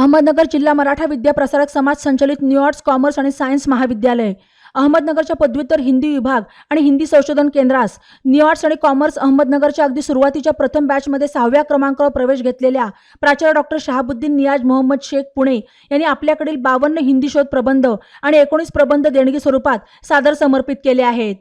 अहमदनगर जिल्हा मराठा विद्या प्रसारक समाज संचलित New arts Commerce आणि सायन्स महाविद्यालय. अहमदनगरच्या पदव्युत्तर हिंदी विभाग आणि हिंदी संशोधन केंद्रास न्यू आर्ट्स आणि कॉमर्स अहमदनगरच्या अगदी सुरुवातीच्या प्रथम बॅचमध्ये सहाव्या क्रमांकावर प्रवेश घेतलेल्या प्राचार्य डॉक्टर शहाबुद्दीन नियाज मोहम्मद शेख पुणे यांनी आपल्याकडील बावन्न हिंदी शोध प्रबंध आणि एकोणीस प्रबंध देणगी स्वरूपात सादर समर्पित केले आहेत.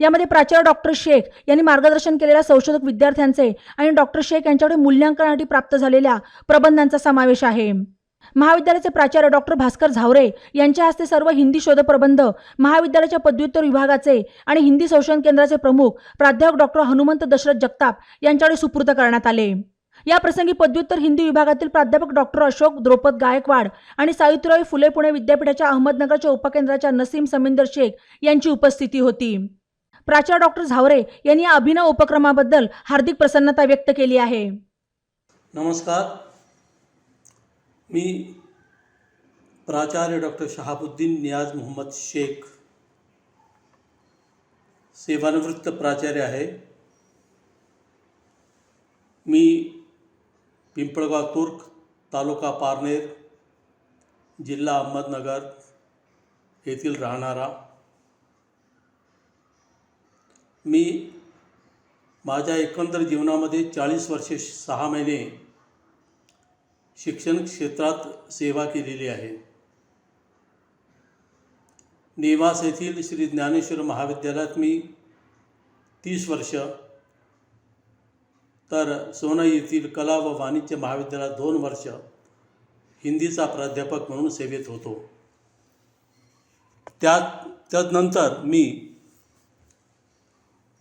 यामध्ये प्राचार्य डॉक्टर शेख यांनी मार्गदर्शन केलेल्या संशोधक विद्यार्थ्यांचे आणि डॉक्टर शेख यांच्याकडे मूल्यांकनासाठी प्राप्त झालेल्या प्रबंधांचा समावेश आहे. महाविद्यालयाचे प्राचार्य डॉक्टर भास्कर झावरे यांच्या हस्ते सर्व हिंदी शोधप्रबंध महाविद्यालयाच्या पदव्युत्तर विभागाचे आणि हिंदी संशोधन केंद्राचे प्रमुख प्राध्यापक डॉक्टर हनुमंत दशरथ जगताप यांच्याकडे सुपूर्द करण्यात आले. या प्रसंगी पदव्युत्तर हिंदी विभागातील प्राध्यापक डॉक्टर अशोक द्रौपद गायकवाड आणि सावित्रीबाई फुले पुणे विद्यापीठाच्या अहमदनगरच्या उपकेंद्राच्या नसीम समिंदर शेख यांची उपस्थिती होती. प्राचार्य डॉक्टर झावरे यांनी या अभिनव उपक्रमाबद्दल हार्दिक प्रसन्नता व्यक्त केली आहे. नमस्कार. मी प्राचार्य डॉक्टर शहाबुद्दीन नियाज मोहम्मद शेख सेवानिवृत्त प्राचार्य आहे. मी पिंपळगाव तुर्क तालुका पारनेर जिल्हा अहमदनगर येथील राहणारा. मी माझ्या एकंदर जीवनामध्ये चाळीस वर्षे सहा महिने शिक्षण क्षेत्रात सेवा केलेली आहे. नेवास येथील श्री ज्ञानेश्वर महाविद्यालयात मी तीस वर्ष तर सोनई येथील कला व वाणिज्य महाविद्यालयात दोन वर्ष हिंदीचा प्राध्यापक म्हणून सेवेत होतो. त्यात तदनंतर मी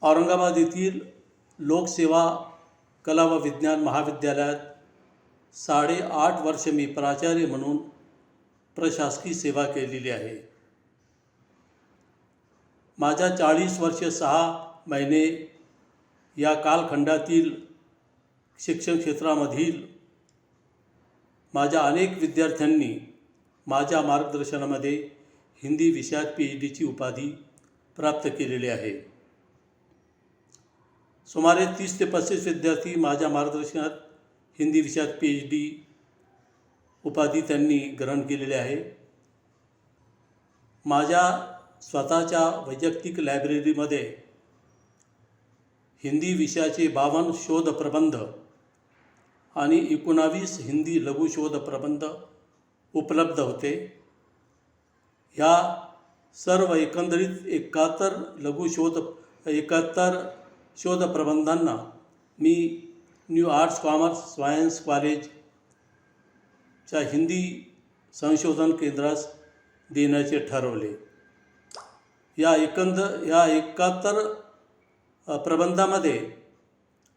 औरंगाबाद येथील लोकसेवा कला व विज्ञान महाविद्यालयात साडेआठ वर्ष मी प्राचार्य म्हणून प्रशासकीय सेवा केलेली आहे. माझ्या चाळीस वर्ष सहा महिने या कालखंडातील शिक्षण क्षेत्रामधील माझ्या अनेक विद्यार्थ्यांनी माझ्या मार्गदर्शनामध्ये हिंदी विषयात पी एच डीची उपाधी प्राप्त केलेली आहे. सुमारे तीस ते पस्तीस विद्यार्थी माझ्या मार्गदर्शनात हिंदी विषयात पी एच डी उपाधी त्यांनी ग्रहण केलेली आहे. माझ्या स्वतःच्या वैयक्तिक लायब्ररीमध्ये हिंदी विषयाचे बावन्न शोध प्रबंध आणि एकोणावीस हिंदी लघु शोध प्रबंध उपलब्ध होते. ह्या सर्व एकंदरीत एकाहत्तर लघु शोध एकाहत्तर शोध प्रबंधांना मी न्यू आर्ट्स कॉमर्स सायन्स कॉलेजच्या हिंदी संशोधन केंद्रास देण्याचे ठरवले. या एकंद या एकाहत्तर प्रबंधामध्ये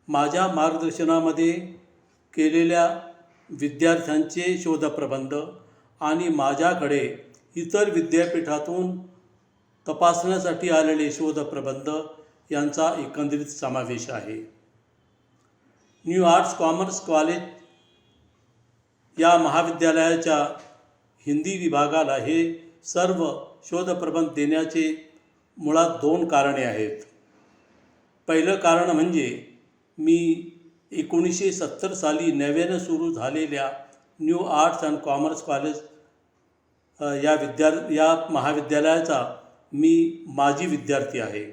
माझ्या मार्गदर्शनामध्ये केलेल्या विद्यार्थ्यांचे शोधप्रबंध आणि माझ्याकडे इतर विद्यापीठातून तपासण्यासाठी आलेले शोधप्रबंध यांचा एकंदरीत समावेश आहे. न्यू आर्ट्स कॉमर्स कॉलेज या महाविद्यालयाच्या हिंदी विभागाला हे सर्व शोधप्रबंध देण्याचे मुळात दोन कारणे आहेत. पहिलं कारण म्हणजे मी एकोणीसशे सत्तर साली नव्यानं सुरू झालेल्या New Arts and Commerce College या विद्या या महाविद्यालयाचा मी माजी विद्यार्थी आहे.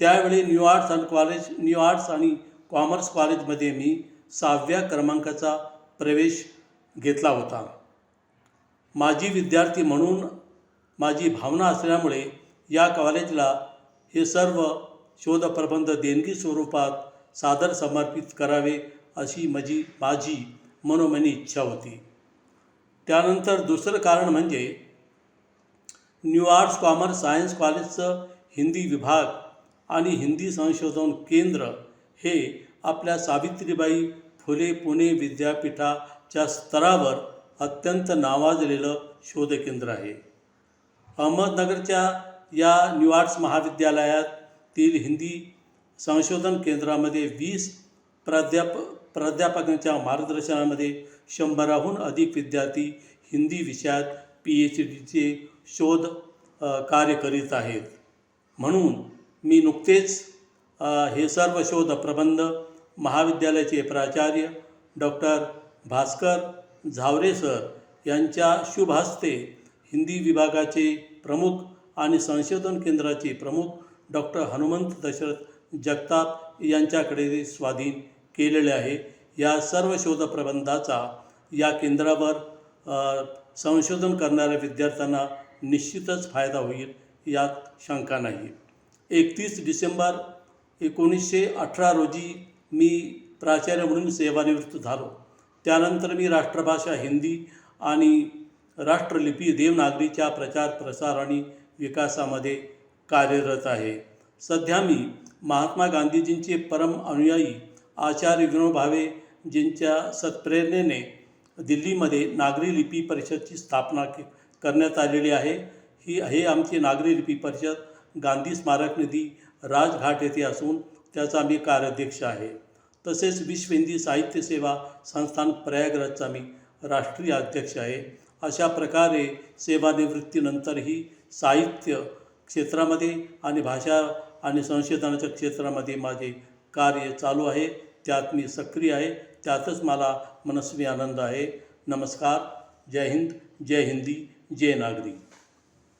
त्यावेळी New Arts and College New Arts आणि कॉमर्स कॉलेजमध्ये मी सहाव्या क्रमांकाचा प्रवेश घेतला होता. माजी विद्यार्थी म्हणून माझी भावना असल्यामुळे या कॉलेजला हे सर्व शोधप्रबंध देणगी स्वरूपात सादर समर्पित करावे अशी माझी माझी मनोमनी इच्छा होती. त्यानंतर दुसरं कारण म्हणजे न्यू आर्ट्स कॉमर्स सायन्स कॉलेजचं हिंदी विभाग आणि हिंदी संशोधन केंद्र हे आपल्या सावित्रीबाई फुले पुणे विद्यापीठाच्या स्तरावर अत्यंत नावाजलेलं शोधकेंद्र आहे. अहमदनगरच्या या न्यू आर्ट्स महाविद्यालयातील हिंदी संशोधन केंद्रामध्ये वीस प्राध्याप प्राध्यापकांच्या मार्गदर्शनामध्ये शंभराहून अधिक विद्यार्थी हिंदी विषयात पी एच डीचे शोध कार्य करीत आहेत. म्हणून मी नुकतेच हे सर्व शोध प्रबंध महाविद्यालयाचे प्राचार्य डॉक्टर भास्कर झावरे सर यांच्या शुभ हस्ते हिंदी विभागाचे प्रमुख आणि संशोधन केंद्राचे प्रमुख डॉक्टर हनुमंत दशरथ जगताप यांच्याकडे स्वाधीन केलेले आहे. या सर्व शोधप्रबंधाचा या केंद्रावर संशोधन करणाऱ्या विद्यार्थ्यांना निश्चितच फायदा होईल यात शंका नाही. एकतीस डिसेंबर एकोणीसशे अठरा रोजी मी प्राचार्य म्हणून सेवानिवृत्त झालो. त्यानंतर मी राष्ट्रभाषा हिंदी आणि राष्ट्रलिपी देवनागरीच्या प्रचार प्रसार आणि विकासामध्ये कार्यरत आहे. सध्या मी महात्मा गांधीजींचे परम अनुयायी आचार्य विनोद भावे जींच्या सत्प्रेरणेने दिल्लीमध्ये नागरी लिपी परिषदची स्थापना के करण्यात आलेली आहे. ही हे आमची नागरी लिपी परिषद गांधी स्मारक निधी राजघाट येथे असून त्याचा मी कार्याध्यक्ष आहे. तसेच विश्व हिंदी साहित्य सेवा संस्थान प्रयागराजचा मी राष्ट्रीय अध्यक्ष आहे. अशा प्रकारे सेवानिवृत्तीनंतरही साहित्य क्षेत्रामध्ये आणि भाषा आणि संशोधनाच्या क्षेत्रामध्ये माझे कार्य चालू आहे. त्यात मी सक्रिय आहे. त्यातच मला मनस्वी आनंद आहे. नमस्कार. जय हिंद. जय हिंदी. जय नागरी.